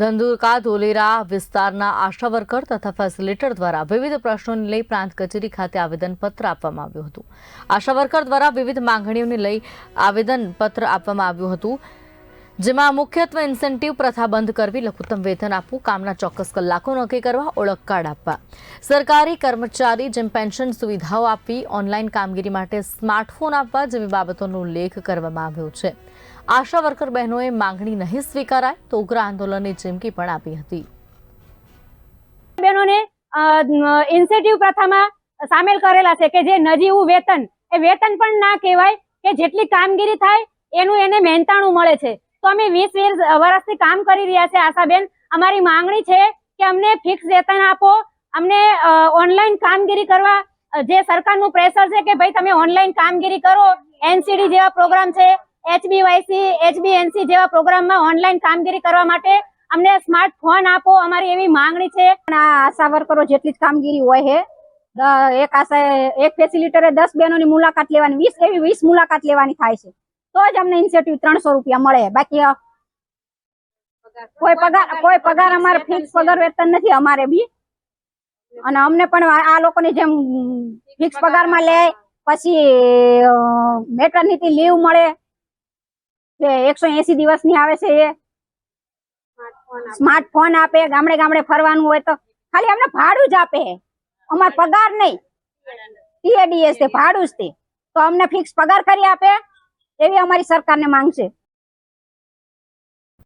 ધંધુકા ધોલેરા વિસ્તારના આશા વર્કર તથા ફેસિલિટર દ્વારા વિવિધ પ્રશ્નોને લઈ પ્રાંત કચેરી ખાતે આવેદનપત્ર આપવામાં આવ્યું હતું. આશા વર્કર દ્વારા વિવિધ માંગણીઓને લઈ આવેદનપત્ર આપવામાં આવ્યું હતું, જેમાં મુખ્યત્વે ઇન્સેન્ટિવ પ્રથા બંધ કરવી, લઘુત્તમ વેતન આપવું, કામના ચોક્કસ કલાકો નક્કી કરવા, ઓળખ કાર્ડ આપવા. સરકારી કર્મચારી જેમ પેન્શન સુવિધાઓ આપવી, ઓનલાઈન કામગીરી માટે સ્માર્ટફોન આપવા જેવી બાબતોનો ઉલ્લેખ કરવામાં આવ્યો છે. આશા વર્કર બહેનોએ માંગણી નહીં સ્વીકારાય તો ઉગ્ર આંદોલનની ચીમકી પણ આપી હતી. બહેનોને ઇન્સેન્ટિવ પ્રથામાં સામેલ કરેલા છે કે જે નજીવું વેતન, એ વેતન પણ ના કહેવાય કે જેટલી કામગીરી થાય એનું એને મહેનતાણું મળે છે. તો અમે વીસ વીસ વર્ષથી કામ કરી રહ્યા છે આશાબેન. અમારી માંગણી છે કે અમને ફિક્સ વેતન આપો. અમને ઓનલાઈન કામગીરી કરવા જે સરકારનું પ્રેશર છે કે ભાઈ તમે ઓનલાઈન કામગીરી કરો. એનસીડી જેવા પ્રોગ્રામ છે. એચબીવાયસી એચબીએનસી જેવા પ્રોગ્રામમાં ઓનલાઈન કામગીરી કરવા માટે અમને સ્માર્ટફોન આપો, અમારી એવી માંગણી છે. આશા વર્કરો જેટલી જ કામગીરી હોય છે. એક આશા એક ફેસિલિટરે દસ બહેનોની મુલાકાત લેવાની, વીસ એવી વીસ મુલાકાત લેવાની થાય છે. તો જ અમને ઇન્સેન્ટિવ ત્રણસો રૂપિયા મળે. બાકી કોઈ પગાર કોઈ પગાર અમારે ફિક્સ પગાર વેતન નથી અમારે બી. અને અમને પણ આ લોકોની જેમ ફિક્સ પગારમાં લે, પછી મેટરનિટી લીવ મળે એકસો એસી દિવસની આવે છે એ. સ્માર્ટફોન આપે, ગામડે ગામડે ફરવાનું હોય તો. ખાલી અમને ભાડું જ આપે. અમાર પગાર નહીં. ટીએડીએસ ભાડું જ તે. તો અમને ફિક્સ પગાર કરી આપે. એવી અમારી સરકારને માંગ છે.